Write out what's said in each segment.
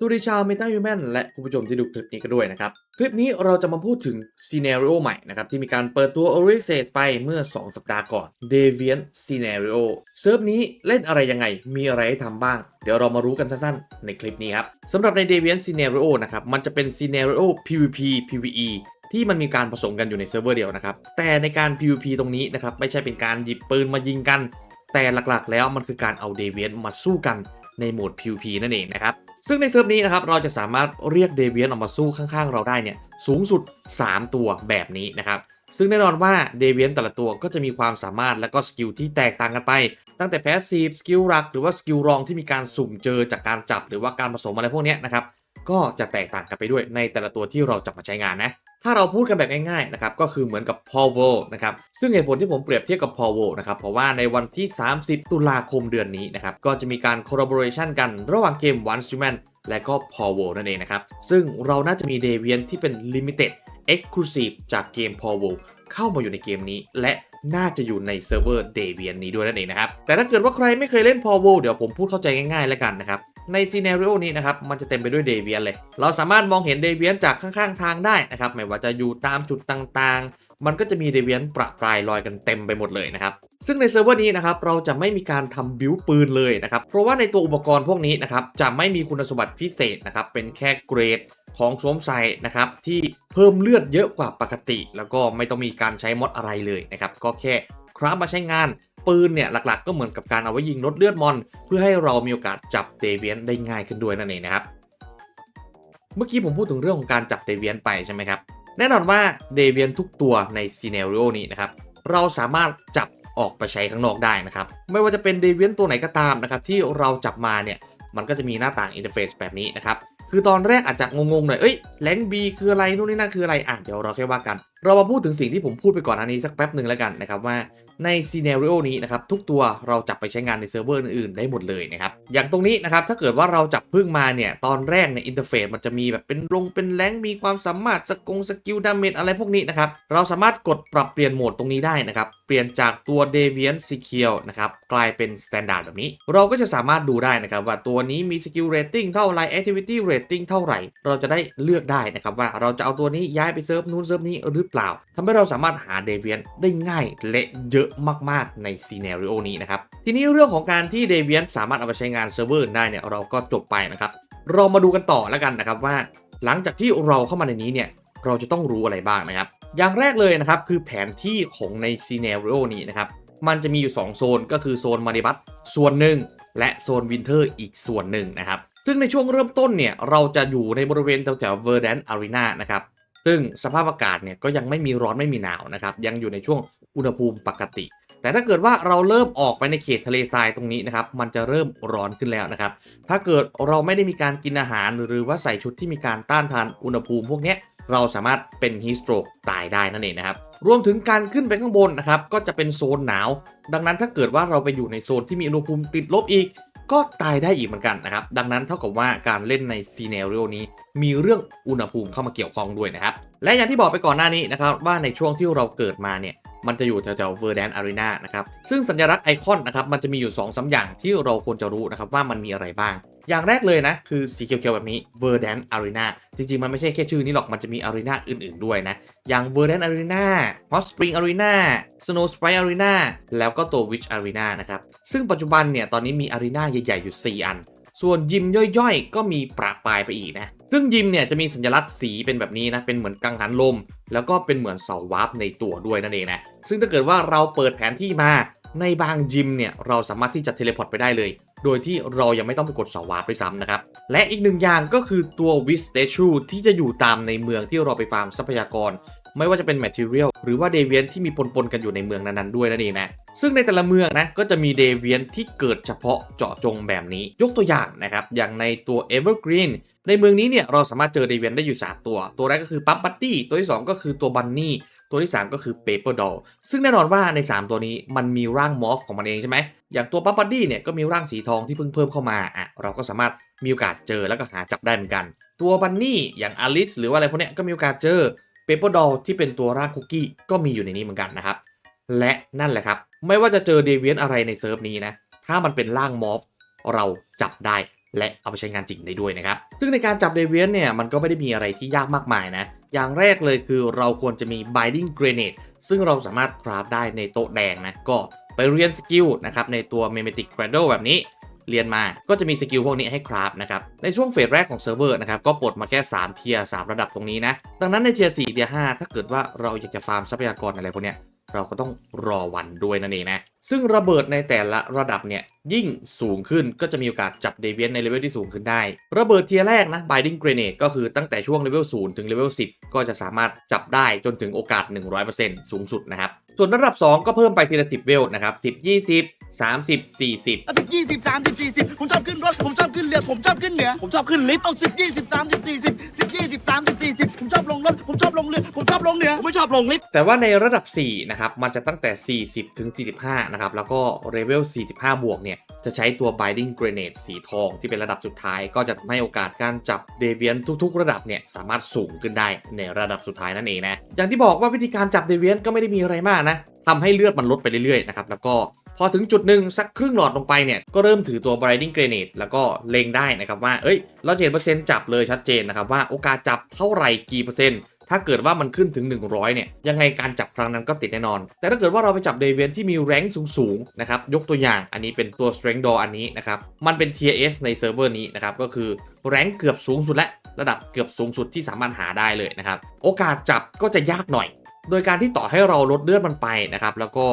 สวัสดีชาว Meta Human และคุณผู้ชมที่ดูคลิปนี้กันด้วยนะครับ คลิปนี้เราจะมาพูดถึง Scenario ใหม่นะครับ ที่มีการเปิดตัว o r i x a ไปเมื่อ 2 สัปดาห์ก่อน Deviant Scenario เซิร์ฟนี้เล่นอะไรยังไง มีอะไรให้ทำบ้าง เดี๋ยวเรามารู้กันสั้นๆ ในคลิปนี้ครับสำหรับใน Deviant Scenario นะครับ มันจะเป็น Scenario PVP PVE ที่มันมีการผสมกันอยู่ในเซิร์ฟเวอร์เดียวนะครับ แต่ในการ PVP ตรงนี้นะครับไม่ใช่เป็นการหยิบปืนมายิงกัน แต่หลักๆ แล้วมันคือการเอา Deviant มาสู้กันในโหมด PVP นั่นเองนะครับ ซึ่งในเซิร์ฟนี้นะครับเราจะสามารถเรียกเดเวียนออกมาสู้ข้างๆ เราได้เนี่ยสูงสุด 3 ตัวแบบนี้นะครับซึ่งแน่นอนว่าเดเวียนแต่ละตัวก็จะมีความสามารถและก็สกิลที่แตกต่างกันไป ตั้งแต่แพสซีฟสกิลหลักหรือว่าสกิลรองที่มีการสุ่มเจอจากการจับ หรือว่าการผสมอะไรพวกเนี้ยนะครับ ก็จะแตกต่างกันไปด้วยในแต่ละตัวที่เราจับมาใช้งานนะถ้าเราพูดกันแบบง่ายๆนะครับก็คือเหมือนกับ p o v o นะครับซึ่งเหตุผลที่ผมเปรียบเทียบกับ p o v o นะครับเพราะว่าในวันที่ 30 ตุลาคมเดือนนี้นะครับก็จะมีการ collaboration กันระหว่างเกม One Human และก็ p o v o นั่นเองนะครับซึ่งเราน่าจะมี Deviant ที่เป็น Limited Exclusive จากเกม p o v o เข้ามาอยู่ในเกมนี้ และ น่าจะอยู่ในเซิร์ฟเวอร์ Deviant นี้ด้วยนั่นเองนะครับ แต่ถ้าเกิดว่าใครไม่เคยเล่น p o v o เดี๋ยวผมพูดเข้าใจง่ายๆแล้วกันนะครับ ในซีเน r ร o นี้นะครับ มันจะเต็มไปด้วยเดเวียนเลย เราสามารถมองเห็นเดเวียนจากข้างๆทางได้นะครับ ไม่ว่าจะอยู่ตามจุดต่างๆ มันก็จะมีเดเวียนประปรายลอยกันเต็มไปหมดเลยนะครับ ซึ่งในเซิร์ฟเวอร์นี้นะครับ เราจะไม่มีการทำบิวปืนเลยนะครับ เพราะว่าในตัวอุปกรณ์พวกนี้นะครับ จะไม่มีคุณสมบัติพิเศษนะครับ เป็นแค่เกรด ของสวมใส่นะครับที่เพิ่มเลือดเยอะกว่าปกติ แล้วก็ไม่ต้องมีการใช้มอดอะไรเลยนะครับก็แค่คราฟมาใช้งานปืนเนี่ยหลักๆ ก็เหมือนกับการเอาไว้ยิงลดเลือดมอน เพื่อให้เรามีโอกาสจับเดเวียนได้ง่ายขึ้นด้วยนั่นเองนะครับเมื่อกี้ผมพูดถึงเรื่องของการจับเดเวียนไปใช่ไหมครับแน่นอนว่าเดเวียนทุกตัวในซีเน r ร o นี้นะครับเราสามารถจับออกไปใช้ข้างนอกได้นะครับไม่ว่าจะเป็นเดเวียนตัวไหนก็ตามนะครับที่เราจับมาเนี่ยมันก็จะมีหน้าต่างอินเทอร์เฟซแบบนี้นะครับ คือตอนแรกอาจจะงงๆหน่อยเอ้ยแรงบีคืออะไรนู่นนี่นั่นคืออะไรอะเดี๋ยวเราค่อยว่ากัน เรามาพูดถึงสิ่งที่ผมพูดไปก่อนอันนี้สักแป๊บหนึ่งแล้วกันนะครับว่าในซีเน r ร o นี้นะครับทุกตัวเราจับไปใช้งานในเซิร์ฟเวอร์อื่นๆได้หมดเลยนะครับอย่างตรงนี้นะครับถ้าเกิดว่าเราจับพึ่งมาเนี่ยตอนแรกในอินเทอร์เฟซมันจะมีแบบเป็นลงเป็นแรงมีความสามารถสกงสกิลดาเมจอะไรพวกนี้นะครับเราสามารถกดปรับเปลี่ยนโหมดตรงนี้ได้นะครับเปลี่ยนจากตัว Deviant s k i l l นะครับกลายเป็น Standard แบบนี้ เราก็จะสามารถดูได้นะครับว่าตัวนี้มี Skill Rating เท่าไหร่ Activity Rating เท่าไหร่ เราจะได้เลือกได้นะครับว่าเราจะเอาตัวนี้ย้ายไปเซิร์ฟนู้นเซิร์ฟนี้หรือเปล่าทำให้เราสามารถหา Deviant ได้ง่ายและเยอะมากๆในซีเน r ร o นี้นะครับ ทีนี้เรื่องของการที่ Deviant สามารถเอาไปใช้งานเซิร์ฟเวอร์ได้เนี่ยเราก็จบไปนะครับ เรามาดูกันต่อแล้วกันนะครับว่า หลังจากที่เราเข้ามาในนี้เนี่ยเราจะต้องรู้อะไรบ้างนะครับ อย่างแรกเลยนะครับคือแผนที่ของในซีเน r ร o นี้นะครับมันจะมีอยู่ 2 โซนก็คือโซนมาริบัตส่วนหนึ่ง และโซนวินเทอร์อีกส่วนหนึ่งนะครับ ซึ่งในช่วงเริ่มต้นเนี่ย เราจะอยู่ในบริเวณแถวๆเวอร์แดนอารีนานะครับ ซึ่งสภาพอากาศเนี่ยก็ยังไม่มีร้อนไม่มีหนาวนะครับ ยังอยู่ในช่วงอุณหภูมิปกติ แต่ถ้าเกิดว่าเราเริ่มออกไปในเขตทะเลทรายตรงนี้นะครับ มันจะเริ่มร้อนขึ้นแล้วนะครับ ถ้าเกิดเราไม่ได้มีการกินอาหารหรือว่าใส่ชุดที่มีการต้านทานอุณหภูมิพวกนี้เราสามารถเป็นฮีสโตรกตายได้นั่นเองนะครับ รวมถึงการขึ้นไปข้างบนนะครับ ก็จะเป็นโซนหนาว ดังนั้นถ้าเกิดว่าเราไปอยู่ในโซนที่มีอุณหภูมิติดลบอีก ก็ตายได้อีกเหมือนกันนะครับ ดังนั้นเท่ากับว่าการเล่นในซีเน r ร o นี้มีเรื่องอุณหภูมิเข้ามาเกี่ยวข้องด้วยนะครับ และอย่างที่บอกไปก่อนหน้านี้นะครับว่าในช่วงที่เราเกิดมาเนี่ยมันจะอยู่แถวๆเวอร์แดนอารีนานะครับซึ่งสัญลักษณ์ไอคอนนะครับมันจะมีอยู่2อสาอย่างที่เราควรจะรู้นะครับว่ามันมีอะไรบ้าง อย่างแรกเลยนะ คือสีเขียวๆแบบนี้ Verdant Arena จริงๆ มันไม่ใช่แค่ชื่อนี้หรอกมันจะมีอารีนาอื่นๆด้วยนะ อย่าง Verdant Arena Hot Spring Arena Snow Sprite Arena แล้วก็ตัว Witch Arena นะครับซึ่งปัจจุบันเนี่ยตอนนี้มีอารีนาใหญ่ๆอยู่ 4 อัน ส่วนยิมย่อยๆ ก็มีประปายไปอีกนะ ซึ่งยิมเนี่ยจะมีสัญลักษณ์สีเป็นแบบนี้นะ เป็นเหมือนกังหันลม แล้วก็เป็นเหมือนเสาวาร์ปในตัวด้วยนั่นเองนะ ซึ่งถ้าเกิดว่าเราเปิดแผนที่มาในบางยิมเนี่ยเราสามารถที่จะเทเลพอร์ตไปได้เลย โดยที่เรายังไม่ต้องไปกดเสาวาร์ปด้วยซ้ำนะครับ และอีกหนึ่งอย่างก็คือตัววิสเตชูที่จะอยู่ตามในเมืองที่เราไปฟาร์มทรัพยากร ไม่ว่าจะเป็น Material หรือว่า Deviant ที่มีปนๆกันอยู่ในเมืองนั้นๆด้วยนั่นเองนะซึ่งในแต่ละเมืองนะก็จะมี Deviant ที่เกิดเฉพาะเจาะจงแบบนี้ ยกตัวอย่างนะครับอย่างในตัว Evergreen ในเมืองนี้เนี่ยเราสามารถเจอ Deviant ได้อยู่ 3 ตัว ตัวแรกก็คือปั๊บบัตตี้ตัวที่ 2 ก็คือตัวบันนี่ตัวที่ 3 ก็คือ Paper Doll ซึ่งแน่นอนว่าใน 3 ตัวนี้มันมีร่างมอฟของมันเองใช่ไหม อย่างตัวปั๊บบัตตี้เนี่ยก็มีร่างสีทองที่เพิ่งเพิ่มเข้ามา อะ เราก็สามารถมีโอกาสเจอแล้วก็หาจับได้เหมือนกัน ตัวบันนี่อย่างอลิสหรือว่าอะไรพวกเนี้ยก็มีโอกาสเจอ Paper Doll ที่เป็นตัวร่างคุกกี้ก็มีอยู่ในนี้เหมือนกันนะครับ และนั่นแหละครับ ไม่ว่าจะเจอเดเวียนอะไรในเซิร์ฟนี้นะ ถ้ามันเป็นร่างมอฟเราจับได้และเอาไปใช้งานจริงได้ด้วยนะครับ ซึ่งในการจับเดเวียนเนี่ยมันก็ไม่ได้มีอะไรที่ยากมากมายนะ อย่างแรกเลยคือเราควรจะมี binding grenade ซึ่งเราสามารถคราฟได้ในโต๊ะแดงนะ ก็ไปเรียนสกิลนะครับในตัว mimetic cradle แบบนี้ เรียนมาก็จะมีสกิลพวกนี้ให้คราฟนะครับ ในช่วงเฟสแรกของเซิร์ฟเวอร์นะครับ ก็ปลดมาแค่ 3 เทียร์3ระดับตรงนี้นะ ดังนั้นในเทียร์4เทียร์5ถ้าเกิดว่าเราอยากจะฟาร์มทรัพยากรอะไรพวกเนี้ยเราก็ต้องรอวันด้วยนั่นเองนะ ซึ่งระเบิดในแต่ละระดับเนี่ยยิ่งสูงขึ้นก็จะมีโอกาสจับเดเวียนในเลเวลที่สูงขึ้นได้ ระเบิดเทียร์แรกนะ binding grenade ก็คือตั้งแต่ช่วงเลเวล0ถึงเลเวล10 ก็จะสามารถจับได้จนถึงโอกาส 100%สูงสุดนะครับ ส่วนระดับ 2 ก็เพิ่มไปทีละ 10 เวลนะครับ 10 20 30 40 เอาสิบยี่สิบสามสิบสี่สิบผมชอบขึ้นรถผมชอบขึ้นเรือผมชอบขึ้นเหนือผมชอบขึ้นลิฟต์เอาสิบยี่สิบสามสิบสี่สิบสิบยี่สิบสามสิบสี่สิบผมชอบลงรถผมชอบลงเรือผมชอบลงเหนือผมไม่ชอบลงลิฟต์แต่ว่าในระดับ 4 นะครับ มันจะตั้งแต่ 40 ถึง 45 นะครับ แล้วก็เลเวล 45 บวกเนี่ย จะใช้ตัว binding grenade สีทองที่เป็นระดับสุดท้าย ก็จะทำให้โอกาสการจับเดเวียนทุกๆ ระดับเนี่ย สามารถสูงขึ้นได้ในระดับสุดท้ายนั่นเองนะ อย่างที่บอกว่าวิธีการจับเดเวียนก็ไม่ได้มีอะไรมากนะ ทำให้เลือดมันลดไปเรื่อยๆนะครับแล้วก็พอถึงจุดหนึ่งสักครึ่งหลอดลงไปเนี่ย ก็เริ่มถือตัว binding grenade แล้วก็เล็งได้นะครับว่า เอ้ยเราเห็นเปอร์เซ็นต์จับเลยชัดเจนนะครับว่าโอกาสจับเท่าไหร่กี่เปอร์เซ็นต์ถ้าเกิดว่ามันขึ้นถึง 100 เนี่ย ยังไงการจับครั้งนั้นก็ติดแน่นอน แต่ถ้าเกิดว่าเราไปจับเดเวียนที่มีแรงสูงๆ นะครับ ยกตัวอย่างอันนี้เป็นตัว strength door อันนี้นะครับ มันเป็น tier S ในเซิร์ฟเวอร์นี้นะครับ ก็คือแรงเกือบสูงสุดและระดับเกือบสูงสุดที่สามารถหาได้เลยนะครับ โอกาสจับก็จะยากหน่อย โดยการที่ต่อให้เราลดเลือดมันไปนะครับ แล้วก็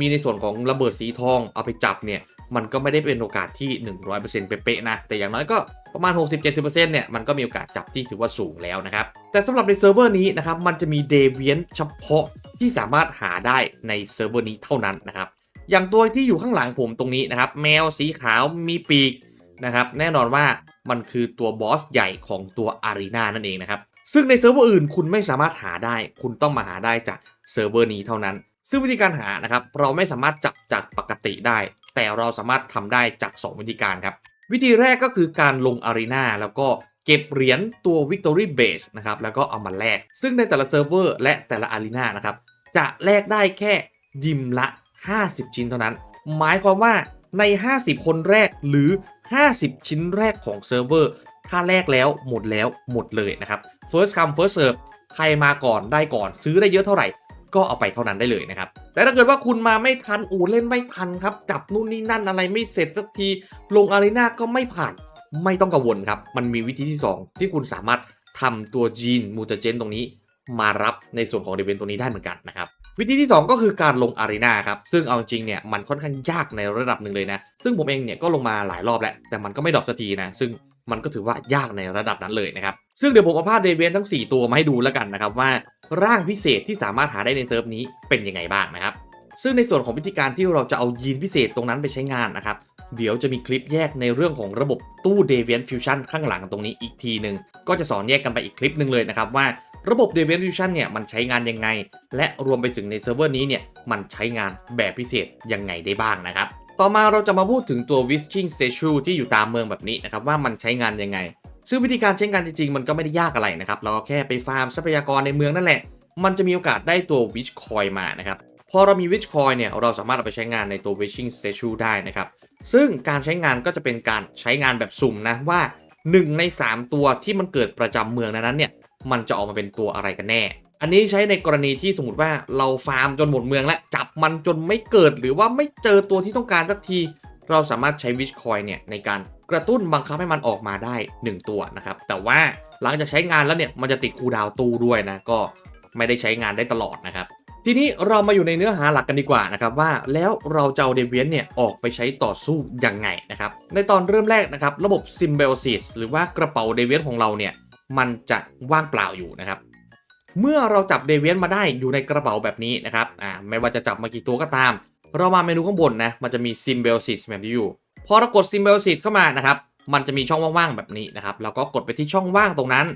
มีในส่วนของระเบิดสีทองเอาไปจับเนี่ย มันก็ไม่ได้เป็นโอกาสที่ 100%เป๊ะๆนะ แต่อย่างน้อยก็ประมาณ 60-70%เนี่ย มันก็มีโอกาสจับที่ถือว่าสูงแล้วนะครับ แต่สำหรับในเซิร์ฟเวอร์นี้นะครับ มันจะมีเดเวียนเฉพาะที่สามารถหาได้ในเซิร์ฟเวอร์นี้เท่านั้นนะครับ อย่างตัวที่อยู่ข้างหลังผมตรงนี้นะครับ แมวสีขาวมีปีกนะครับ แน่นอนว่ามันคือตัวบอสใหญ่ของตัวอารีนานั่นเองนะครับ ซึ่งในเซิร์ฟเวอร์อื่นคุณไม่สามารถหาได้ คุณต้องมาหาได้จากเซิร์ฟเวอร์นี้เท่านั้น ซึ่งวิธีการหานะครับเราไม่สามารถจับจากปกติได้ แต่เราสามารถทำได้จาก 2 วิธีการครับ วิธีแรกก็คือการลงอารีนาแล้วก็เก็บเหรียญตัว Victory Base นะครับแล้วก็เอามาแลก ซึ่งในแต่ละเซิร์ฟเวอร์และแต่ละอารีนานะครับจะแลกได้แค่ยิมละ 50 ชิ้นเท่านั้น หมายความว่าใน 50 คนแรกหรือ 50 ชิ้นแรกของเซิร์ฟเวอร์ ถ้าแลกแล้วหมดแล้วหมดเลยนะครับ first come first serve ใครมาก่อนได้ก่อน ซื้อได้เยอะเท่าไหร่ ก็เอาไปเท่านั้นได้เลยนะครับ แต่ถ้าเกิดว่าคุณมาไม่ทันอูเล่นไม่ทันครับจับนู่นนี่นั่นอะไรไม่เสร็จสักทีลงอารีนาก็ไม่ผ่านไม่ต้องกังวลครับ มันมีวิธีที่ 2 ที่คุณสามารถทำตัวจีนมูเตเจนตรงนี้มารับในส่วนของเดเวนตัวนี้ได้เหมือนกันนะครับวิธีที่ 2 ก็คือการลงอารีนาครับ ซึ่งเอาจริงเนี่ยมันค่อนข้างยากในระดับหนึ่งเลยนะ ซึ่งผมเองเนี่ยก็ลงมาหลายรอบแล้ว แต่มันก็ไม่ดรอปสักทีนะ ซึ่ง มันก็ถือว่ายากในระดับนั้นเลยนะครับ ซึ่งเดี๋ยวผมเอาภาพเดเวนทั้ง 4 ตัวมาให้ดูแล้วกันนะครับว่าร่างพิเศษที่สามารถหาได้ในเซิร์ฟนี้เป็นยังไงบ้างนะครับ ซึ่งในส่วนของวิธีการที่เราจะเอายีนพิเศษตรงนั้นไปใช้งานนะครับ เดี๋ยวจะมีคลิปแยกในเรื่องของระบบตู้ Deviant Fusion ข้างหลังตรงนี้อีกทีหนึ่งก็จะสอนแยกกันไปอีกคลิปหนึ่งเลยนะครับว่าระบบ Deviant Fusion เนี่ยมันใช้งานยังไง และรวมไปถึงในเซิร์ฟเวอร์นี้เนี่ยมันใช้งานแบบพิเศษยังไงได้บ้างนะครับ ต่อมาเราจะมาพูดถึงตัว Wishing Statue ที่อยู่ตามเมืองแบบนี้นะครับว่ามันใช้งานยังไง ซึ่งวิธีการใช้งานจริงๆ มันก็ไม่ได้ยากอะไรนะครับ เราก็แค่ไปฟาร์มทรัพยากรในเมืองนั่นแหละ มันจะมีโอกาสได้ตัว Wish Coin มานะครับ พอเรามี Wish Coin เนี่ย เราสามารถเอาไปใช้งานในตัว Wishing Statue ได้นะครับ ซึ่งการใช้งานก็จะเป็นการใช้งานแบบสุ่มนะว่า 1 ใน 3 ตัวที่มันเกิดประจำเมืองนั้นเนี่ย มันจะออกมาเป็นตัวอะไรกันแน่ อันนี้ใช้ในกรณีที่สมมติว่าเราฟาร์มจนหมดเมืองและจับมันจนไม่เกิดหรือว่าไม่เจอตัวที่ต้องการสักที เราสามารถใช้ Wish Coin เนี่ยในการกระตุ้นบังคับให้มันออกมาได้ 1 ตัวนะครับ แต่ว่าหลังจากใช้งานแล้วเนี่ยมันจะติดคูดาวตู้ด้วยนะก็ไม่ได้ใช้งานได้ตลอดนะครับ ทีนี้เรามาอยู่ในเนื้อหาหลักกันดีกว่านะครับว่าแล้วเราจะเอาเดเวียนเนี่ยออกไปใช้ต่อสู้ยังไงนะครับในตอนเริ่มแรกนะครับระบบ Symbiosis หรือว่ากระเป๋าเดเวียนของเราเนี่ยมันจะว่างเปล่าอยู่นะครับ เมื่อเราจับเดเวียนมาได้อยู่ในกระเป๋าแบบนี้นะครับอ่าไม่ว่าจะจับมากี่ตัวก็ตาม เรามาเมนูข้างบนนะมันจะมี Symbiosis แบบนี้อยู่พอเรากด Symbiosis เข้ามานะครับมันจะมีช่องว่างๆแบบนี้นะครับเราก็กดไปที่ช่องว่างตรงนั้น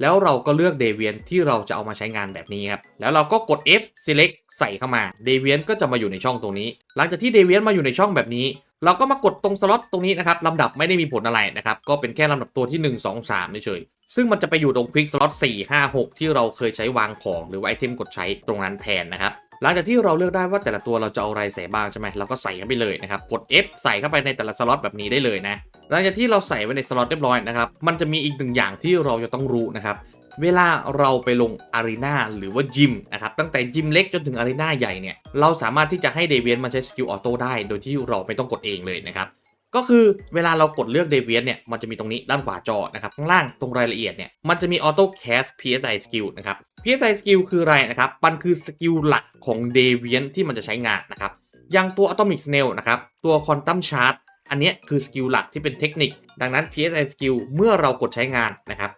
แล้วเราก็เลือกเดเวียนที่เราจะเอามาใช้งานแบบนี้ครับแล้วเราก็กด F select ใส่เข้ามาเดเวียนก็จะมาอยู่ในช่องตรงนี้ หลังจากที่เดเวียนมาอยู่ในช่องแบบนี้เราก็มากดตรงสล็อตตรงนี้นะครับลำดับไม่ได้มีผลอะไรนะครับ ก็เป็นแค่ลำดับตัวที่ 1 2 3เฉย ซึ่งมันจะไปอยู่ตรงควิกสล็อต4 5 6 ที่เราเคยใช้วางของหรือว่าไอเทมกดใช้ตรงนั้นแทนนะครับหลังจากที่เราเลือกได้ว่าแต่ละตัวเราจะเอาอะไรใส่บ้างใช่ไหมเราก็ใส่เข้าไปเลยนะครับกด F ใส่เข้าไปในแต่ละสล็อตแบบนี้ได้เลยนะหลังจากที่เราใส่ไว้ในสล็อตเรียบร้อยนะครับมันจะมีอีกหนึ่งอย่างที่เราจะต้องรู้นะครับเวลาเราไปลงอารีนาหรือว่ายิมนะครับตั้งแต่ยิมเล็กจนถึงอารีนาใหญ่เนี่ยเราสามารถที่จะให้เดเวียนมันใช้สกิลออโต้ได้ โดยที่เราไม่ต้องกดเองเลยนะครับ ก็คือเวลาเรากดเลือกเดเวียนเนี่ยมันจะมีตรงนี้ด้านขวาจอนะครับข้างล่างตรงรายละเอียดเนี่ยมันจะมีออโต้แคส PSI skill นะครับ PSI skill คืออะไรนะครับมันคือสกิลหลักของเดเวียนที่มันจะใช้งานนะครับอย่างตัว Atomic Snail นะครับตัว Quantum Shard อันนี้คือสกิลหลักที่เป็นเทคนิค ดังนั้น PSI skill เมื่อเรากดใช้งานนะครับ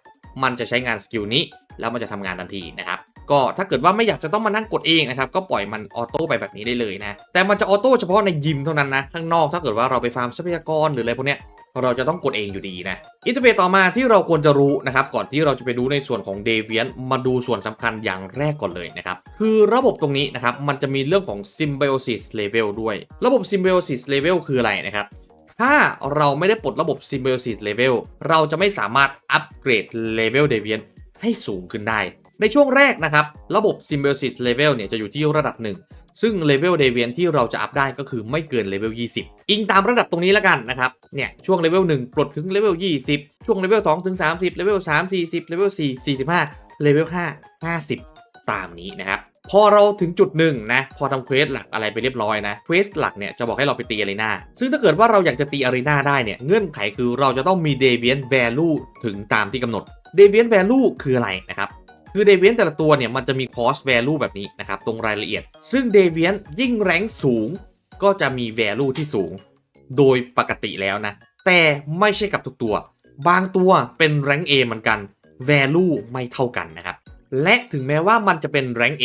มันจะใช้งานสกิลนี้แล้วมันจะทำงานทันทีนะครับ ก็ถ้าเกิดว่าไม่อยากจะต้องมานั่งกดเองนะครับก็ปล่อยมันออโต้ไปแบบนี้ได้เลยนะแต่มันจะออโต้เฉพาะในยิมเท่านั้นนะข้างนอกถ้าเกิดว่าเราไปฟาร์มทรัพยากรหรืออะไรพวกเนี้ยเราจะต้องกดเองอยู่ดีนะอินเทอร์เฟซต่อมาที่เราควรจะรู้นะครับก่อนที่เราจะไปดูในส่วนของ d e v i a n มาดูส่วนสำคัญอย่างแรกก่อนเลยนะครับคือระบบตรงนี้นะครับมันจะมีเรื่องของ Symbiosis Level ด้วย ระบบ Symbiosis Level คืออะไรนะครับถ้าเราไม่ได้ปลดระบบ Symbiosis Level เราจะไม่สามารถอัปเกรด Level Deviant ให้สูงขึ้นได้ ในช่วงแรกนะครับ ระบบ Symbiosis Level เนี่ยจะอยู่ที่ระดับ 1 ซึ่ง Level Deviant ที่เราจะอัพได้ก็คือไม่เกิน Level 20 อิงตามระดับตรงนี้แล้วกันนะครับ เนี่ยช่วง Level 1 ปลดถึง Level 20 ช่วง Level 2ถึง30 Level 3 40 Level 4 45 Level 5 50 ตามนี้นะครับ พอเราถึงจุดหนึ่งนะ พอทำเควสหลักอะไรไปเรียบร้อยนะ เควสหลักเนี่ยจะบอกให้เราไปตีอารีนาซึ่งถ้าเกิดว่าเราอยากจะตีอารีนาได้เนี่ย เงื่อนไขคือเราจะต้องมี Deviant Value ถึงตามที่กำหนด Deviant Value คืออะไรนะครับ คือ Deviant แต่ละตัวเนี่ยมันจะมี Cost Value แบบนี้นะครับตรงรายละเอียด ซึ่ง Deviant ยิ่งแรงสูงก็จะมี Value ที่สูง โดยปกติแล้วนะ แต่ไม่ใช่กับทุกตัว บางตัวเป็นแรง A เหมือนกัน Value ไม่เท่ากันนะครับ และถึงแม้ว่ามันจะเป็นแรง A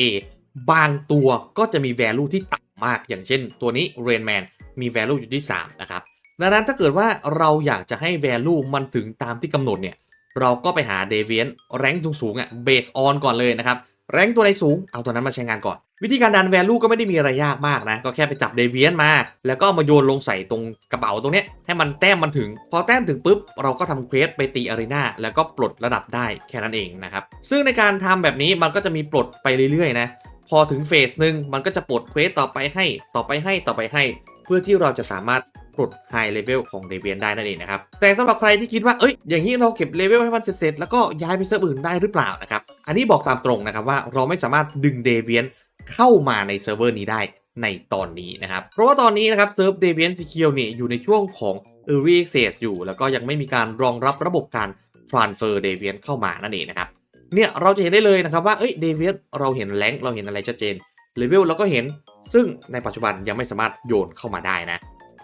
บางตัวก็จะมี value ที่ต่ำมาก อย่างเช่น ตัวนี้ Rainman มี value อยู่ที่ 3 นะครับดังนั้นถ้าเกิดว่าเราอยากจะให้ value มันถึงตามที่กำหนดเนี่ย เราก็ไปหา Deviant แรงสูงๆอะ base on ก่อนเลยนะครับแรงตัวไหนสูงเอาตัวนั้นมาใช้งานก่อน วิธีการดัน value ก็ไม่ได้มีอะไรยากมากนะ ก็แค่ไปจับ Deviant มา แล้วก็มาโยนลงใส่ตรงกระเป๋าตรงเนี้ยให้มันแต้มมันถึง พอแต้มถึงปุ๊บ เราก็ทำเควสไปตีอารีนาแล้วก็ปลดระดับได้แค่นั้นเองนะครับ ซึ่งในการทำแบบนี้มันก็จะมีปลดไปเรื่อยๆนะ พอถึงเฟสหนึ่งมันก็จะปลดเควสต่อไปให้ต่อไปให้ต่อไปให้ เพื่อที่เราจะสามารถ ปลดไฮเลเวลของเดเวียนได้นั่นเองนะครับ แต่สำหรับใครที่คิดว่าเอ้ยอย่างนี้เราเก็บเลเวลให้มันเสร็จแล้วก็ย้ายไปเซิร์ฟอื่นได้หรือเปล่านะครับอันนี้บอกตามตรงนะครับว่าเราไม่สามารถดึงเดเวียนเข้ามาในเซิร์ฟเวอร์นี้ได้ในตอนนี้นะครับ เพราะว่าตอนนี้นะครับเซิร์ฟเดเวียนซีเคียวเนี่ยอยู่ในช่วงของ Early Access อยู่ แล้วก็ยังไม่มีการรองรับระบบการ transfer เดเวียนเข้ามานั่นเองนะครับ เนี่ยเราจะเห็นได้เลยนะครับว่าเอ้ยเดวิดเราเห็นแรงเราเห็นอะไรชัดเจนเลเวลเราก็เห็นซึ่งในปัจจุบันยังไม่สามารถโยนเข้ามาได้นะ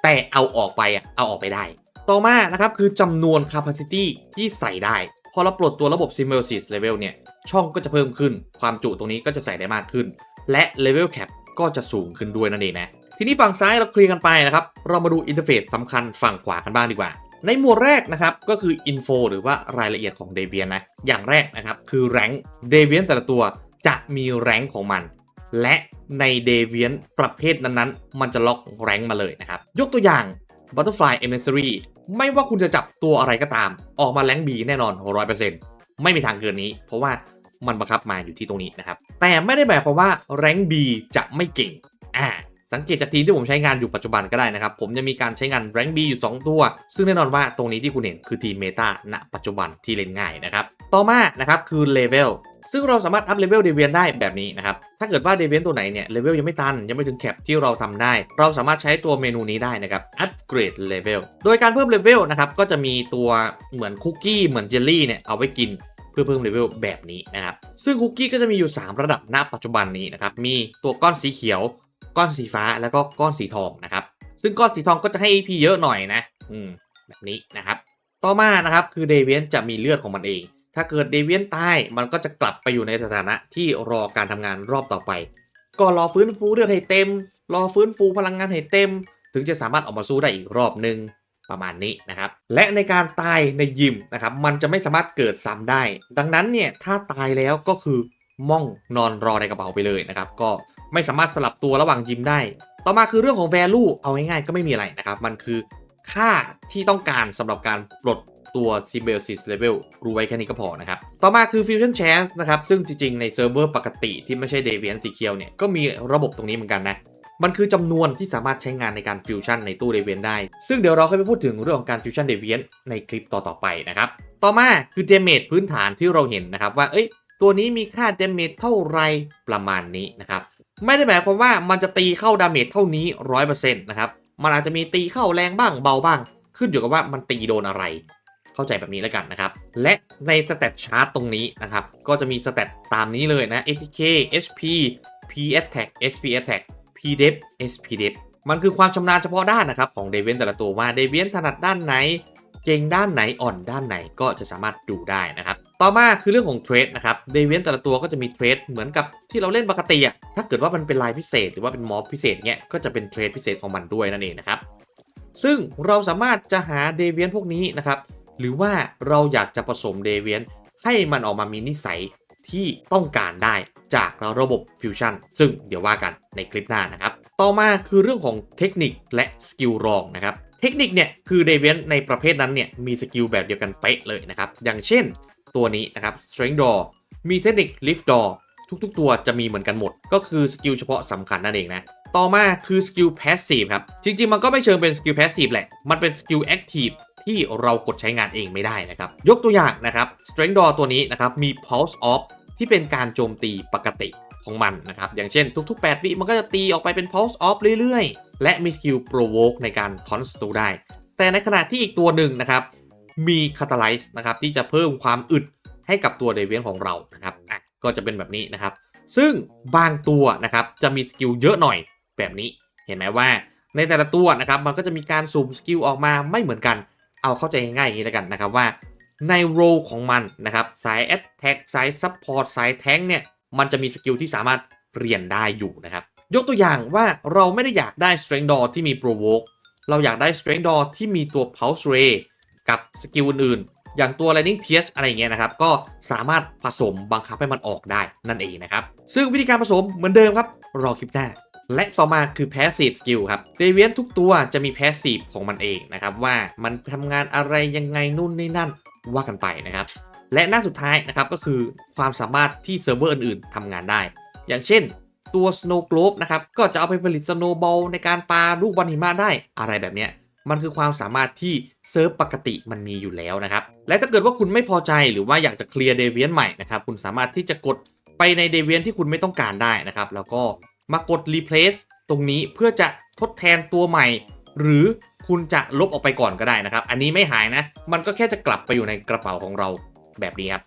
แต่เอาออกไปอะเอาออกไปได้ ต่อมานะครับคือจำนวน capacity ที่ใส่ได้ พอเราปลดตัวระบบ symbiosis level เนี่ย ช่องก็จะเพิ่มขึ้น ความจุตรงนี้ก็จะใส่ได้มากขึ้น และ level cap ก็จะสูงขึ้นด้วยนั่นเองนะ ทีนี้ฝั่งซ้ายเราเคลียร์กันไปนะครับ เรามาดูอินเทอร์เฟซสำคัญฝั่งขวากันบ้างดีกว่า ในหมวดแรกนะครับก็คือ Info หรือว่ารายละเอียดของ Debian นนะ อย่างแรกนะครับคือ Rank Debian แต่ละตัวจะมีแรงของมัน และใน Deviant ประเภทนั้นๆ มันจะล็อกแรงมาเลยนะครับ ยกตัวอย่าง Butterfly Emissary ไม่ว่าคุณจะจับตัวอะไรก็ตาม ออกมาแรง B แน่นอน 100%ไม่มีทางเกินนี้ เพราะว่ามันบังคับมาอยู่ที่ตรงนี้นะครับ แต่ไม่ได้หมายความว่าแรง B จะไม่เก่งอ่าสังเกตจากทีมที่ผมใช้งานอยู่ปัจจุบันก็ได้นะครับ ผมจะมีการใช้งานแรง B อยู่ 2 ตัว ซึ่งแน่นอนว่าตรงนี้ที่คุณเห็นคือทีมเมตาณปัจจุบันที่เล่นง่ายนะครับ ต่อมานะครับคือเลเวล ซึ่งเราสามารถอัพเลเวลเดเวียนได้แบบนี้นะครับ ถ้าเกิดว่าเดเวียนตัวไหนเนี่ยเลเวลยังไม่ตัน ยังไม่ถึงแคปที่เราทำได้ เราสามารถใช้ตัวเมนูนี้ได้นะครับ upgrade level โดยการเพิ่มเลเวลนะครับก็จะมีตัวเหมือนคุกกี้เหมือนเจลลี่เนี่ยเอาไว้กินเพื่อเพิ่มเลเวลแบบนี้นะครับซึ่งคุกกี้ก็จะมีอยู่ 3 ระดับณปัจจุบันนี้นะครับมีตัวก้อนสีเขียว ก้อนสีฟ้าแล้วก็ก้อนสีทองนะครับซึ่งก้อนสีทองก็จะให้ AP เยอะหน่อยนะอืมแบบนี้นะครับต่อมานะครับคือเดเวียนจะมีเลือดของมันเอง ถ้าเกิดเดเวียนตายมันก็จะกลับไปอยู่ในสถานะที่รอการทำงานรอบต่อไป ก็รอฟื้นฟูเลือดให้เต็ม รอฟื้นฟูพลังงานให้เต็ม ถึงจะสามารถออกมาสู้ได้อีกรอบหนึ่งประมาณนี้นะครับ และในการตายในยิมนะครับ มันจะไม่สามารถเกิดซ้ำได้ ดังนั้นเนี่ยถ้าตายแล้วก็คือม่องนอนรอในกระเป๋าไปเลยนะครับ ก็ไม่สามารถสลับตัวระหว่างยิมได้ ต่อมาคือเรื่องของ value เอาง่ายๆก็ไม่มีอะไรนะครับ มันคือค่าที่ต้องการสำหรับการปลด ตัว Symbiosis Level รู้ไว้แค่นี้ก็พอนะครับ ต่อมาคือ Fusion Chance นะครับ ซึ่งจริงๆ ในเซิร์ฟเวอร์ปกติที่ไม่ใช่ Deviant สีเขียวเนี่ย ก็มีระบบตรงนี้เหมือนกันนะมันคือจำนวนที่สามารถใช้งานในการฟิวชั่นในตู้ Deviant ได้ ซึ่งเดี๋ยวเราค่อยไปพูดถึงเรื่องของการฟิวชั่น Deviant ในคลิปต่อๆไปนะครับ ต่อมาคือ Damage พื้นฐานที่เราเห็นนะครับว่า เอ้ย ตัวนี้มีค่า Damage เท่าไรประมาณนี้นะครับ ไม่ได้หมายความว่ามันจะตีเข้าดาเมจเท่านี้ 100%นะครับ มันอาจจะมีตีเข้าแรงบ้างเบาบ้าง ขึ้นอยู่กับว่ามันตีโดนอะไร เข้าใจแบบนี้แล้วกันนะครับ และในสเตตชาร์ตตรงนี้นะครับ ก็จะมีสเตตตามนี้เลยนะ ATK HP P Attack SP Attack P Dep SP Dep มันคือความชำนาญเฉพาะด้านนะครับ ของเดเวนแต่ละตัวว่าเดเวนถนัดด้านไหน เก่งด้านไหนอ่อนด้านไหนก็จะสามารถดูได้นะครับ ต่อมาคือเรื่องของเทรดนะครับเดเวนแต่ละตัวก็จะมีเทรดเหมือนกับที่เราเล่นปกติอะถ้าเกิดว่ามันเป็นลายพิเศษหรือว่าเป็นมอบพิเศษเงี้ยก็จะเป็นเทรดพิเศษของมันด้วยนั่นเองนะครับซึ่งเราสามารถจะหาเดเวนพวกนี้นะครับ หรือว่าเราอยากจะผสมเดเวียนให้มันออกมามีนิสัยที่ต้องการได้จากระบบฟิวชั่นซึ่งเดี๋ยวว่ากันในคลิปหน้านะครับ ต่อมาคือเรื่องของเทคนิคและสกิลรองนะครับ เทคนิคเนี่ยคือเดเวียนในประเภทนั้นเนี่ยมีสกิลแบบเดียวกันเป๊ะเลยนะครับ อย่างเช่นตัวนี้นะครับ strength d r a มีเทคนิค lift d r a ทุกๆ ตัวจะมีเหมือนกันหมด ก็คือสกิลเฉพาะสำคัญนั่นเองนะ ต่อมาคือสกิล passive ครับ จริงๆ มันก็ไม่เชิงเป็นสกิล passive แหละ มันเป็นสกิล active ที่ ที่เรากดใช้งานเองไม่ได้นะครับ ยกตัวอย่างนะครับ strength draw ตัวนี้นะครับมี pulse off ที่เป็นการโจมตีปกติของมันนะครับ อย่างเช่นทุก ๆ 8 วิมันก็จะตีออกไปเป็น pulse off เรื่อยๆ และมีสกิล provoke ในการ taunt ศัตรูได้ แต่ในขณะที่อีกตัวหนึ่งนะครับมี catalyze นะครับที่จะเพิ่มความอึดให้กับตัวเดเวียนของเรานะครับอะก็จะเป็นแบบนี้นะครับ ซึ่งบางตัวนะครับจะมีสกิลเยอะหน่อยแบบนี้ เห็นไหมว่าในแต่ละตัวนะครับมันก็จะมีการสุ่มสกิลออกมาไม่เหมือนกัน เอาเข้าใจง่ายๆอย่างนี้แล้วกันนะครับว่าในโรของมันนะครับสาย Attack สาย Support สาย Tank เนี่ยมันจะมีสกิลที่สามารถเรียนได้อยู่นะครับ ยกตัวอย่างว่าเราไม่ได้อยากได้ Strength Door ที่มี Provoke เราอยากได้ Strength Door ที่มีตัว Pulse Ray กับสกิลอื่นๆ อย่างตัว Lightning Pierce อะไรเงี้ยนะครับ ก็สามารถผสมบังคับให้มันออกได้นั่นเองนะครับ ซึ่งวิธีการผสมเหมือนเดิมครับ รอคลิปหน้า และต่อมาคือ Passive Skill ครับ Deviant ทุกตัวจะมี Passive ของมันเองนะครับว่ามันทำงานอะไรยังไงนู่นนี่นั่นว่ากันไปนะครับ และหน้าสุดท้ายนะครับก็คือความสามารถที่เซิร์ฟเวอร์อื่นๆทำงานได้ อย่างเช่นตัว Snow Globe นะครับก็จะเอาไปผลิต Snowball ในการปาลูกบอลหิมะได้อะไรแบบเนี้ยมันคือความสามารถที่เซิร์ฟปกติมันมีอยู่แล้วนะครับ และถ้าเกิดว่าคุณไม่พอใจหรือว่าอยากจะเคลียร์เดเวียนใหม่นะครับ คุณสามารถที่จะกดไปในเดเวียนที่คุณไม่ต้องการได้นะครับ แล้วก็ มากด replace ตรงนี้เพื่อจะทดแทนตัวใหม่ หรือคุณจะลบออกไปก่อนก็ได้นะครับ อันนี้ไม่หายนะ มันก็แค่จะกลับไปอยู่ในกระเป๋าของเราแบบนี้ครับ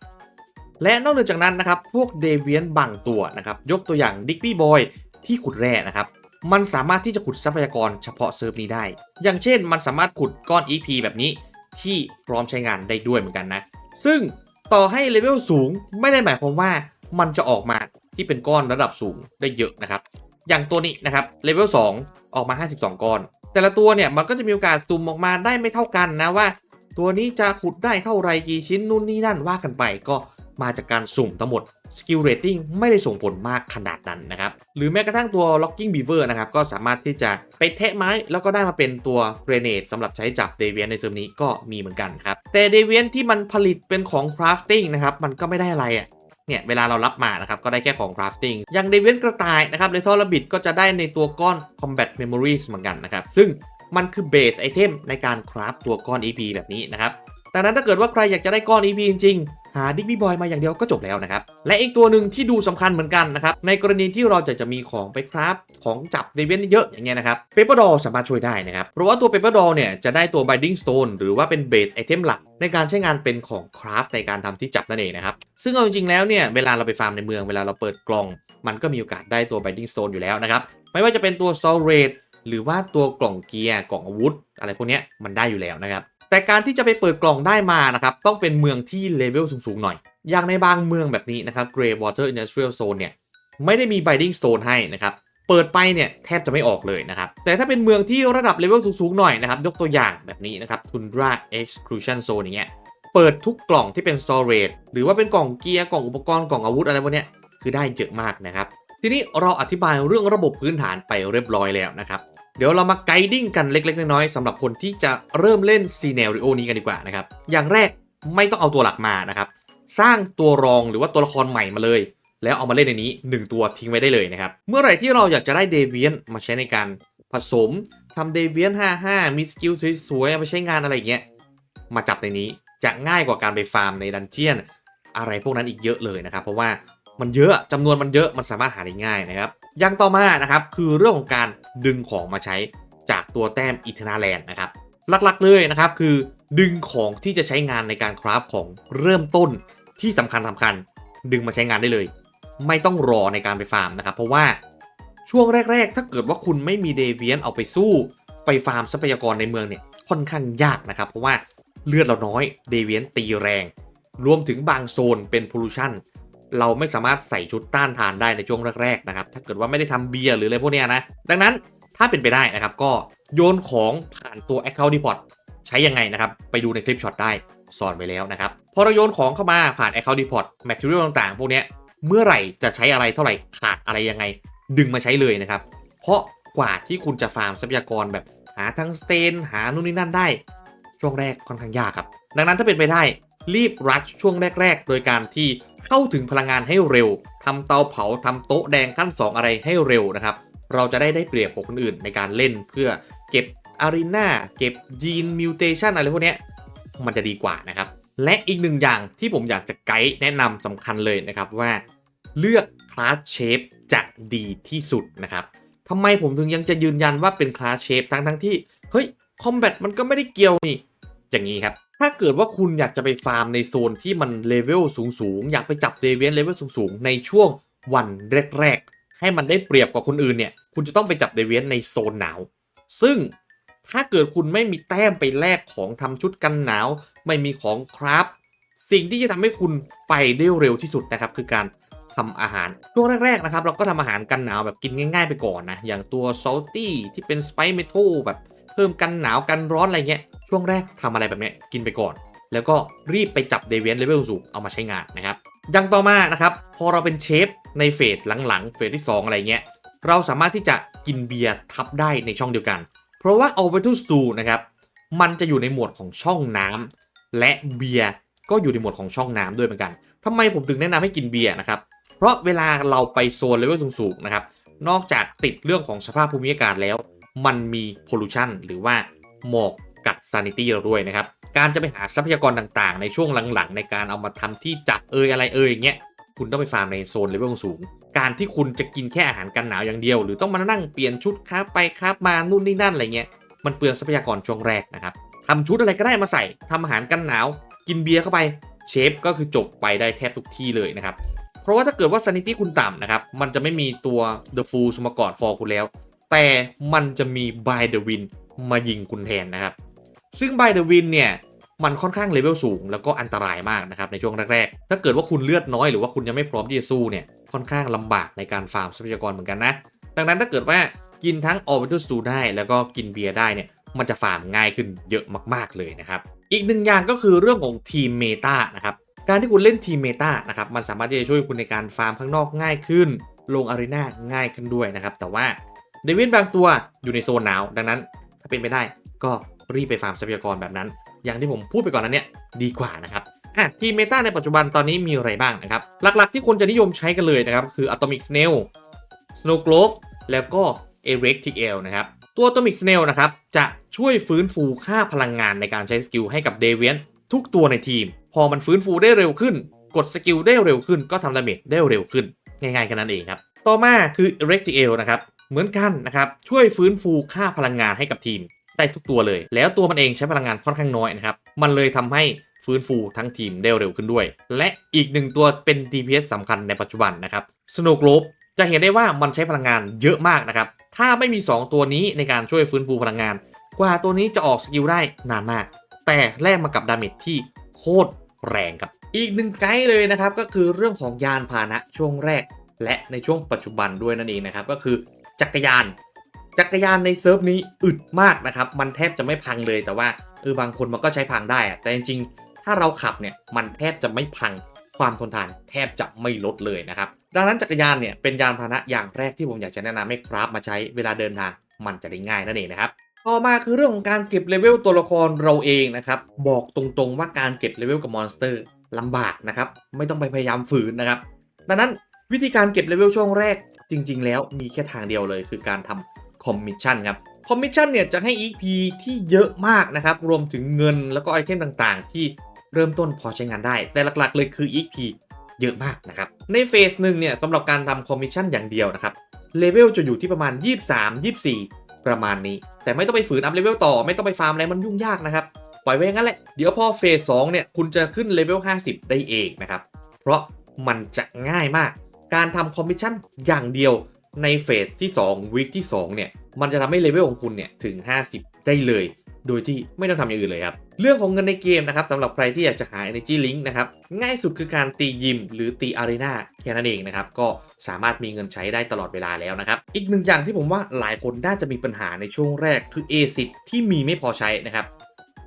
และนอกเหนือจากนั้นนะครับ พวกเดเวียนบางตัวนะครับ ยกตัวอย่างดิกปี้บอยที่ขุดแร่นะครับ มันสามารถที่จะขุดทรัพยากรเฉพาะเซิร์ฟนี้ได้ อย่างเช่น มันสามารถขุดก้อน EP แบบนี้ที่พร้อมใช้งานได้ด้วยเหมือนกันนะ ซึ่งต่อให้เลเวลสูงไม่ได้หมายความว่ามันจะออกมา ที่เป็นก้อนระดับสูงได้เยอะนะครับ อย่างตัวนี้นะครับเลเวล2ออกมา 52 ก้อน แต่ละตัวเนี่ยมันก็จะมีโอกาสซูมออกมาได้ไม่เท่ากันนะว่า ตัวนี้จะขุดได้เท่าไรกี่ชิ้นนู่นนี่นั่นว่ากันไปก็มาจากการสุ่มทั้งหมดสกิลเรตติ้งไม่ได้ส่งผลมากขนาดนั้นนะครับ หรือแม้กระทั่งตัว Locking Beaver นะครับ ก็สามารถที่จะไปแทะไม้ แล้วก็ได้มาเป็นตัวเกรเนดสำหรับใช้จับเดเวียนในเซิร์ฟนี้ก็มีเหมือนกันครับ แต่เดเวียนที่มันผลิตเป็นของ crafting นะครับ มันก็ไม่ได้อะไรอะ่ะ เนี่ยเวลาเรารับมานะครับก็ได้แค่ของ crafting อย่างเดเวนกระต่ายนะครับเลทอร์บิดก็จะได้ในตัวก้อน combat memories เหมือนกันนะครับซึ่งมันคือเบสไอเทมในการคราฟตัวก้อน EP แบบนี้นะครับดังนั้นถ้าเกิดว่าใครอยากจะได้ก้อน EP จริง หาดิกบี้บอยมาอย่างเดียวก็จบแล้วนะครับ และอีกตัวหนึ่งที่ดูสำคัญเหมือนกันนะครับ ในกรณีที่เราจะจะมีของไปคราฟของจับเดเวนเยอะอย่างเงี้ยนะครับเปเปอร์ดอสามารถช่วยได้นะครับ เพราะว่าตัวเปเปอร์ดอเนี่ยจะได้ตัว binding stone หรือว่าเป็นเบสไอเทมหลักในการใช้งานเป็นของคราฟในการทำที่จับนั่นเองนะครับ ซึ่งเอาจริงๆแล้วเนี่ยเวลาเราไปฟาร์มในเมืองเวลาเราเปิดกล่อง มันก็มีโอกาสได้ตัว binding stone อยู่แล้วนะครับไม่ว่าจะเป็นตัว soul rate หรือว่าตัวกล่องเกียร์กล่องอาวุธ อะไรพวกนี้มันได้อยู่แล้วนะครับ แต่การที่จะไปเปิดกล่องได้มานะครับต้องเป็นเมืองที่เลเวลสูงๆหน่อย อย่างในบางเมืองแบบนี้นะครับ Grey Water Industrial Zone เนี่ยไม่ได้มี Binding Stone ให้นะครับเปิดไปเนี่ยแทบจะไม่ออกเลยนะครับ แต่ถ้าเป็นเมืองที่ระดับเลเวลสูงๆหน่อยนะครับ ยกตัวอย่างแบบนี้นะครับ Tundra Exclusion Zone อย่างเงี้ยเปิดทุกกล่องที่เป็น storage หรือว่าเป็นกล่องเกียร์กล่องอุปกรณ์กล่องอาวุธอะไรพวกเนี้ยคือได้เยอะมากนะครับ ทีนี้เราอธิบายเรื่องระบบพื้นฐานไปเรียบร้อยแล้วนะครับ เดี๋ยวเรามาไกดิ้งกันเล็ก ๆ น้อยๆสำหรับคนที่จะเริ่มเล่นซีเนริโอนี้กันดีกว่านะครับ อย่างแรกไม่ต้องเอาตัวหลักมานะครับ สร้างตัวรองหรือว่าตัวละครใหม่มาเลย แล้วเอามาเล่นในนี้ 1 ตัวทิ้งไว้ได้เลยนะครับ เมื่อไหร่ที่เราอยากจะได้เดเวียนมาใช้ในการผสมทำเดเวียน55 มีสกิลสวยๆเอาใช้งานอะไรอย่างเงี้ย มาจับในนี้จะง่ายกว่าการไปฟาร์มในดันเจียน อะไรพวกนั้นอีกเยอะเลยนะครับ เพราะว่า มันเยอะจำนวนมันเยอะมันสามารถหาได้ง่ายนะครับอย่างต่อมานะครับคือเรื่องของการดึงของมาใช้จากตัวแต้มอิทนาแลนด์นะครับหลักๆเลยนะครับคือดึงของที่จะใช้งานในการคราฟของเริ่มต้นที่สำคัญสำคัญ ดึงมาใช้งานได้เลย ไม่ต้องรอในการไปฟาร์มนะครับ เพราะว่าช่วงแรก ๆ ถ้าเกิดว่าคุณไม่มีเดเวียนเอาไปสู้ ไปฟาร์มทรัพยากรในเมืองเนี่ยค่อนข้างยากนะครับ เพราะว่าเลือดเราน้อยเดเวียนตีแรง รวมถึงบางโซนเป็นพลูชัน เราไม่สามารถใส่ชุดต้านทานได้ในช่วงแรกๆนะครับ ถ้าเกิดว่าไม่ได้ทำเบียร์หรืออะไรพวกนี้นะ ดังนั้นถ้าเป็นไปได้นะครับก็โยนของผ่านตัว Account Depot ใช้ยังไงนะครับ ไปดูในคลิปช็อตได้สอนไว้แล้วนะครับ พอเราโยนของเข้ามาผ่าน Account Depot Material ต่างๆ พวกนี้เมื่อไหร่จะใช้อะไรเท่าไหร่ขาดอะไรยังไง ดึงมาใช้เลยนะครับ เพราะกว่าที่คุณจะฟาร์มทรัพยากรแบบหาทั้งสเตนหานู่นนี่นั่นได้ ช่วงแรกค่อนข้างยากครับ ดังนั้นถ้าเป็นไปได้รีบรัชช่วงแรก ๆ โดยการที่ เข้าถึงพลังงานให้เร็วทำเตาเผาทำโต๊ะแดงขั้น 2 อะไรให้เร็วนะครับ เราจะได้ได้เปรียบกว่าคนอื่นในการเล่นเพื่อเก็บอารีนาเก็บยีนมิวเทชันอะไรพวกเนี้ยมันจะดีกว่านะครับ และอีกหนึ่งอย่างที่ผมอยากจะไกด์แนะนำสำคัญเลยนะครับว่า เลือกคลาสเชฟจะดีที่สุดนะครับทำไมผมถึงยังจะยืนยันว่าเป็นคลาสเชฟทั้งทั้งที่ เฮ้ย คอมแบทมันก็ไม่ได้เกี่ยวนี่ อย่างนี้ครับ ถ้าเกิดว่าคุณอยากจะไปฟาร์มในโซนที่มันเลเวลสูงๆ อยากไปจับเดเวียนเลเวลสูงๆ ในช่วงวันแรกๆ ให้มันได้เปรียบกว่าคนอื่นเนี่ย คุณจะต้องไปจับเดเวียนในโซนหนาว ซึ่งถ้าเกิดคุณไม่มีแต้มไปแลกของทำชุดกันหนาว ไม่มีของครับ สิ่งที่จะทำให้คุณไปได้เร็วที่สุดนะครับคือการทำอาหารช่วงแรกๆนะครับเราก็ทำอาหารกันหนาวแบบกินง่าย ๆ ไปก่อนนะอย่างตัวซอลตี้ที่เป็นสไปซ์เมทัลแบบ เพิ่มกันหนาวกันร้อนอะไรเงี้ยช่วงแรกทำอะไรแบบเนี้ยกินไปก่อน แล้วก็รีบไปจับเดเวนเลเวลสูงเอามาใช้งานนะครับอย่างต่อมานะครับพอเราเป็นเชฟในเฟสหลังๆ เฟสที่ 2 อะไรเงี้ยเราสามารถที่จะกินเบียร์ทับได้ในช่องเดียวกัน เพราะว่า a l b e r t u s t o นะครับมันจะอยู่ในหมวดของช่องน้ำและเบียร์ก็อยู่ในหมวดของช่องน้ำด้วยเหมือนกันทำไมผมถึงแนะนำให้กินเบียร์นะครับเพราะเวลาเราไปโซนเลเวลสูงๆนะครับนอกจากติดเรื่องของสภาพภูมิอากาศแล้ว มันมีพ o l ลูชันหรือว่าหมอกกัดซานิตี้เราด้วยนะครับ การจะไปหาทรัพยากรต่างๆ ในช่วงหลังๆ ในการเอามาทำที่จับเอยอะไรเอยอย่างเงี้ยคุณต้องไปฟาร์มในโซนเลเวลสูง การที่คุณจะกินแค่อาหารกันหนาวอย่างเดียว หรือต้องมานั่งเปลี่ยนชุดครับไปครับมานู่นนี่นั่นอะไรเงี้ยมันเปลืองทรัพยากรช่วงแรกนะครับทำชุดอะไรก็ได้มาใส่ทำอาหารกันหนาว กินเบียร์เข้าไปเชฟก็คือจบไปได้แทบทุกที่เลยนะครับ เพราะว่าถ้าเกิดว่า sanity คุณต่ำนะครับ มันจะไม่มีตัว the fools มากอดฟอร์คุณแล้ว แต่มันจะมี by the win มายิงคุณแทนนะครับ ซึ่ง by the win เนี่ยมันค่อนข้างเลเวลสูงแล้วก็อันตรายมากนะครับในช่วงแรกๆ ถ้าเกิดว่าคุณเลือดน้อยหรือว่าคุณยังไม่พร้อมที่จะสู้เนี่ยค่อนข้างลำบากในการฟาร์มทรัพยากรเหมือนกันนะ ดังนั้นถ้าเกิดว่ากินทั้ง o r b i t a l Stew ได้ แล้วก็กินเบียร์ได้เนี่ยมันจะฟาร์มง่ายขึ้นเยอะมากๆเลยนะครับ อีกหนึ่งอย่างก็คือเรื่องของทีมเมตานะครับ การที่คุณเล่นทีมเมตานะครับมันสามารถที่จะช่วยคุณในการฟาร์มข้างนอกง่ายขึ้น ลงอารีนาง่ายขึ้นด้วยนะครับ แต่ว่า เดวินบางตัวอยู่ในโซนหนาว ดังนั้น ถ้าเป็นไปได้ก็รีบไปฟาร์มทรัพยากรแบบนั้น อย่างที่ผมพูดไปก่อนนั้นเนี่ยดีกว่านะครับอะทีเมตาในปัจจุบันตอนนี้มีอะไรบ้างนะครับ หลักๆที่คนจะนิยมใช้กันเลยนะครับ คือ Atomic Snail Snow Glove แล้วก็ e r e c t i c l นะครับ ตัว Atomic Snail นะครับ จะช่วยฟื้นฟูค่าพลังงานในการใช้สกิลให้กับเดเวียนทุกตัวในทีม พอมันฟื้นฟูได้เร็วขึ้น กดสกิลได้เร็วขึ้น ก็ทำดาเมจได้เร็วขึ้น ง่ายๆแค่นั้นเองครับ ต่อมาคือ e r e c t i c l นะครับ เหมือนกันนะครับช่วยฟื้นฟูค่าพลังงานให้กับทีมได้ทุกตัวเลย แล้วตัวมันเองใช้พลังงานค่อนข้างน้อยนะครับมันเลยทำให้ฟื้นฟูทั้งทีมได้เร็วขึ้นด้วย และอีกหนึ่งตัวเป็น DPS สำคัญในปัจจุบันนะครับ Snow Globe จะเห็นได้ว่ามันใช้พลังงานเยอะมากนะครับถ้าไม่มี 2 ตัวนี้ในการช่วยฟื้นฟูพลังงาน กว่าตัวนี้จะออกสกิลได้นานมาก แต่แลกมากับดาเมจที่โคตรแรงครับ อีกหนึ่งไกด์เลยนะครับก็คือเรื่องของยานพาหนะช่วงแรก และในช่วงปัจจุบันด้วยนั่นเองนะครับก็คือ จักรยาน จักรยานในเซิร์ฟนี้อึดมากนะครับ มันแทบจะไม่พังเลยแต่ว่าเออบางคนมันก็ใช้พังได้ แต่จริงๆ ถ้าเราขับเนี่ยมันแทบจะไม่พังความทนทานแทบจะไม่ลดเลยนะครับ ดังนั้นจักรยานเนี่ยเป็นยานพาหนะอย่างแรกที่ผมอยากจะแนะนำให้ครับมาใช้เวลาเดินทางมันจะได้ง่ายนั่นเองนะครับต่อมาคือเรื่องของการเก็บเลเวลตัวละครเราเองนะครับ บอกตรงๆว่าการเก็บเลเวลกับมอนสเตอร์ลำบากนะครับ ไม่ต้องไปพยายามฝืนนะครับ ดังนั้นวิธีการเก็บเลเวลช่วงแรก จริง ๆ แล้วมีแค่ทางเดียวเลยคือการทำคอมมิชชั่นครับคอมมิชชั่นเนี่ยจะให้ EP ที่เยอะมากนะครับ รวมถึงเงินแล้วก็ไอเทมต่างๆ ที่เริ่มต้นพอใช้งานได้ แต่หลักๆ เลยคือ EP เยอะมากนะครับ ในเฟสหนึ่งเนี่ยสำหรับการทำคอมมิชชั่นอย่างเดียวนะครับเลเวลจะอยู่ที่ประมาณ 23 24 ประมาณนี้ แต่ไม่ต้องไปฝืนอัพเลเวลต่อไม่ต้องไปฟาร์มอะไรมันยุ่งยากนะครับปล่อยไว้งั้นแหละเดี๋ยวพอเฟส2เนี่ยคุณจะขึ้นเลเวล50 ได้เองนะครับเพราะมันจะง่ายมาก การทำคอมมิชชั่นอย่างเดียวในเฟสที่2วีคที่2เนี่ยมันจะทำให้เลเวลของคุณเนี่ยถึง 50 ได้เลย โดยที่ไม่ต้องทำอย่างอื่นเลยครับ เรื่องของเงินในเกมนะครับสำหรับใครที่อยากจะหา Energy Link นะครับง่ายสุดคือการตียิมหรือตีอารีนาแค่นั้นเองนะครับ ก็สามารถมีเงินใช้ได้ตลอดเวลาแล้วนะครับ อีกหนึ่งอย่างที่ผมว่าหลายคนน่าจะมีปัญหาในช่วงแรกคือ a c i d ที่มีไม่พอใช้นะครับ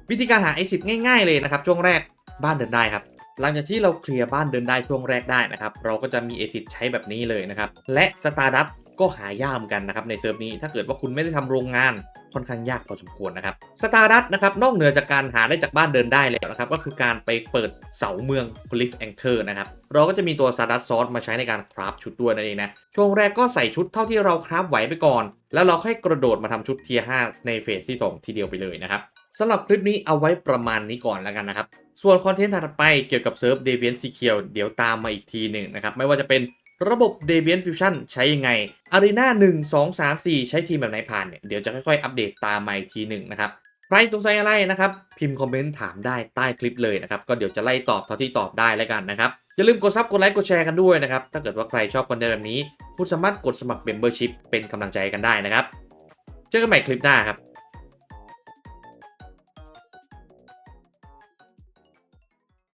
วิธีการหา a c i d ง่าย ๆเลยนะครับช่วงแรกบ้านเดินได้ครับ หลังจากที่เราเคลียร์บ้านเดินได้ช่วงแรกได้นะครับ เราก็จะมี a c i d ใช้แบบนี้เลยนะครับ และสตาร์ดัตก็หายากกันนะครับในเซิร์ฟนี้ถ้าเกิดว่าคุณไม่ได้ทำโรงงานค่อนข้างยากพอสมควรนะครับสตาร์ดัตนะครับนอกเหนือจากการหาได้จากบ้านเดินได้แล้วนะครับก็คือการไปเปิดเสาเมือง p o l i f Anchor นะครับเราก็จะมีตัว Stardust Sauce มาใช้ในการคราฟชุดด้วยนั่นเองนะช่วงแรกก็ใส่ชุดเท่าที่เราคราฟไหวไปก่อน แล้วเราค่อยกระโดดมาทำชุดเทียร์5ในเฟสที่ 2 ทีเดียวไปเลยนะครับ สำหรับคลิปนี้เอาไว้ประมาณนี้ก่อนแล้วกันนะครับ ส่วนคอนเทนต์ถัดไปเกี่ยวกับเซิร์ฟ Deviant Secure เดี๋ยวตามมาอีกทีหนึ่งนะครับ ไม่ว่าจะเป็นระบบ Deviant Fusion ใช้ยังไง Arena 1 2 3 4 ใช้ทีมแบบไหนผ่านเนี่ยเดี๋ยวจะค่อยๆ อัปเดตตามมาอีกทีหนึ่งนะครับ ใครสงสัยอะไรนะครับ พิมพ์คอมเมนต์ถามได้ใต้คลิปเลยนะครับ ก็เดี๋ยวจะไล่ตอบเท่าที่ตอบได้แล้วกันนะครับ อย่าลืมกดซับกดไลค์กดแชร์กันด้วยนะครับ ถ้าเกิดว่าใครชอบคอนเทนต์แบบนี้ คุณสามารถกดสมัคร Membership เป็นกำลังใจกันได้นะครับ เจอกันใหม่คลิปหน้าครับ